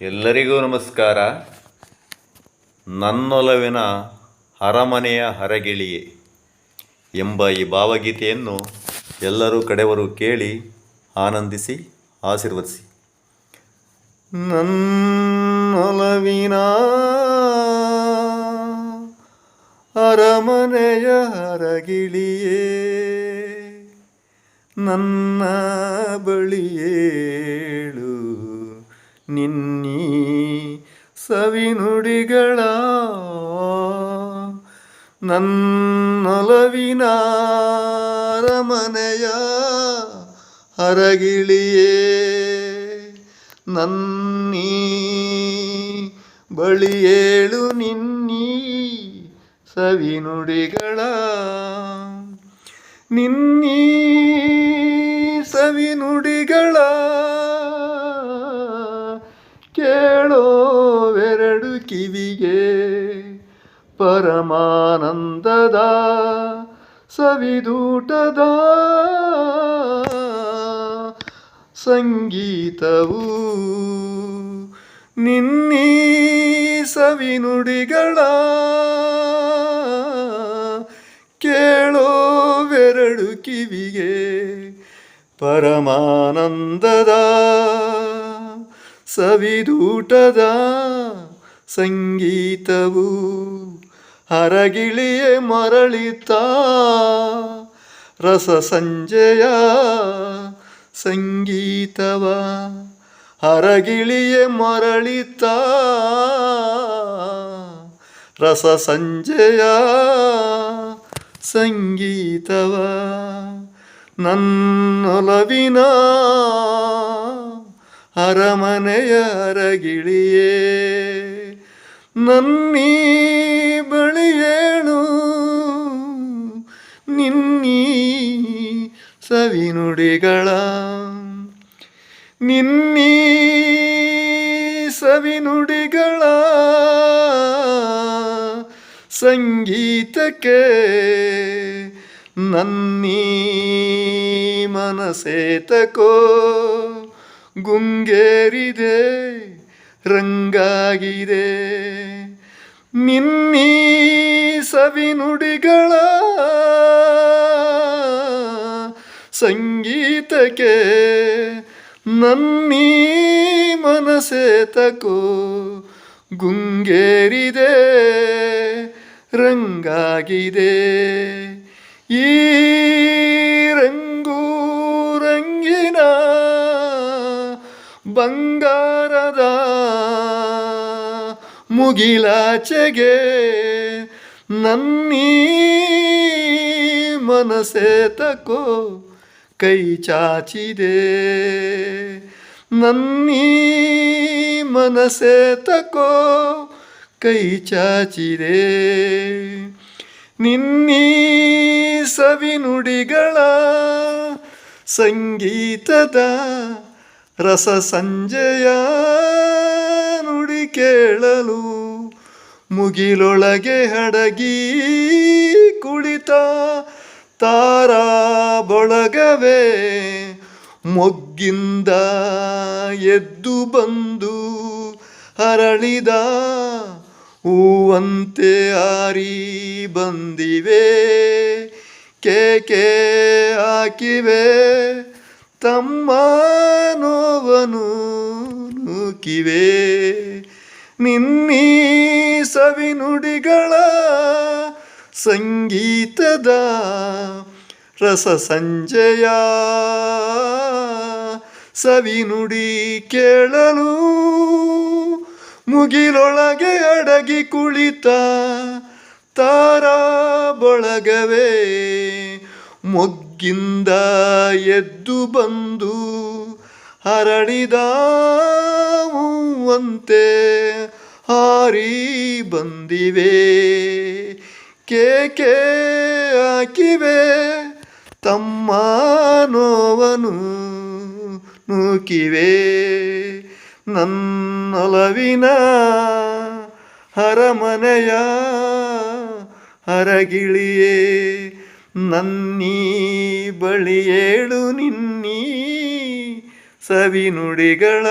ಎಲ್ಲರಿಗೂ ನಮಸ್ಕಾರ. ನನ್ನೊಲವಿನ ಅರಮನೆಯ ಹರಗಿಳಿಯೇ ಎಂಬ ಈ ಭಾವಗೀತೆಯನ್ನು ಎಲ್ಲರೂ ಕಡೆವರು ಕೇಳಿ ಆನಂದಿಸಿ, ಆಶೀರ್ವದಿಸಿ. ನನ್ನೊಲವಿನ ಅರಮನೆಯ ಹರಗಿಳಿಯೇ, ನನ್ನ ಬಳಿಯೇಳು ನಿನ್ನೀ ಸವಿನುಡಿಗಳ ನನ್ನೊಲವಿನ ಅರಮನೆಯ ಹರಗಿಳಿಯೇ ನನ್ನೀ ಬಳಿಯೇಳು ನಿನ್ನೀ ಸವಿನುಡಿಗಳ. ನಿನ್ನೀ ಸವಿನುಡಿಗಳ ಕಿವಿಗೆ ಪರಮಾನಂದದ ಸವಿದೂಟದ ಸಂಗೀತವು ನಿನ್ನೀ ಸವಿನುಡಿಗಳ ಕೇಳೋ ಬೆರಳು ಕಿವಿಗೆ ಪರಮಾನಂದದ ಸವಿದೂಟದ ಸಂಗೀತವು ಹರಗಿಳಿಯೇ ಮರಳಿತ ರಸ ಸಂಜೆಯ ಸಂಗೀತವ ಹರಗಿಳಿಯೇ ಮರಳಿತ ರಸ ಸಂಜೆಯ ಸಂಗೀತವ ನನ್ನೊಲವಿನ ಅರಮನೆಯ ಅರಗಿಳಿಯೇ. ನನ್ನೀ ಬಳಿಯೇಳು ನಿನ್ನೀ ಸವಿನುಡಿಗಳ ನಿನ್ನೀ ಸವಿನುಡಿಗಳ ಸಂಗೀತಕ್ಕೆ ನನ್ನೀ ಮನಸೇತಕೋ ಗುಂಗೇರಿದೆ. ರಂಗಾಗಿದೆ. ನಿನ್ನೀ ಸವಿನುಡಿಗಳ ಸಂಗೀತಕ್ಕೆ ನನ್ನೀ ಮನಸೇತಕೋ ಗುಂಗೇರಿದೆ ರಂಗಾಗಿದೆ. ಈ ಬಂಗಾರದ ಮುಗಿಲಾಚೆಗೆ ನನ್ನೀ ಮನಸೇತಕೋ ಕೈ ಚಾಚಿದೆ. ನನ್ನೀ ಮನಸೇತಕೋ ಕೈ ಚಾಚಿದೆ. ನಿನ್ನೀ ಸವಿನುಡಿಗಳ ಸಂಗೀತದ ರಸ ಸಂಜೆಯ ನುಡಿ ಕೇಳಲು ಮುಗಿಲೊಳಗೆ ಹಡಗಿ ಕುಳಿತ ತಾರಾ ಬೊಳಗವೇ ಮೊಗ್ಗಿಂದ ಎದ್ದು ಬಂದು ಅರಳಿದ ಹೂವಂತೆ ಆರಿ ಬಂದಿವೆ, ಕೇಕೆ ಹಾಕಿವೆ. ತಮ್ಮ ನೋವನು ನೂಕಿವೆ ನಿನ್ನೀ ಸವಿನುಡಿಗಳ ಸಂಗೀತದ ರಸ ಸಂಜಯ. ಸವಿನುಡಿ ಕೇಳಲು ಮುಗಿಲೊಳಗೆ ಅಡಗಿ ಕುಳಿತ ತಾರಾ ಬಳಗವೇ. ಮೊಗ್ಗಿಂದ ಎದ್ದು ಬಂದು ಹರಡಿದ ಹೂವಂತೆ ಹಾರಿ ಬಂದಿವೆ. ಕೇಕೆ ಹಾಕಿವೆ, ತಮ್ಮ ನೋವನು ನೂಕಿವೆ ನನ್ನೊಲವಿನ ಹರಮನೆಯ ಹರಗಿಳಿಯೇ ನನ್ನೀ ಬಳಿಯೇಳು ನಿನ್ನೀ ಸವಿನುಡಿಗಳ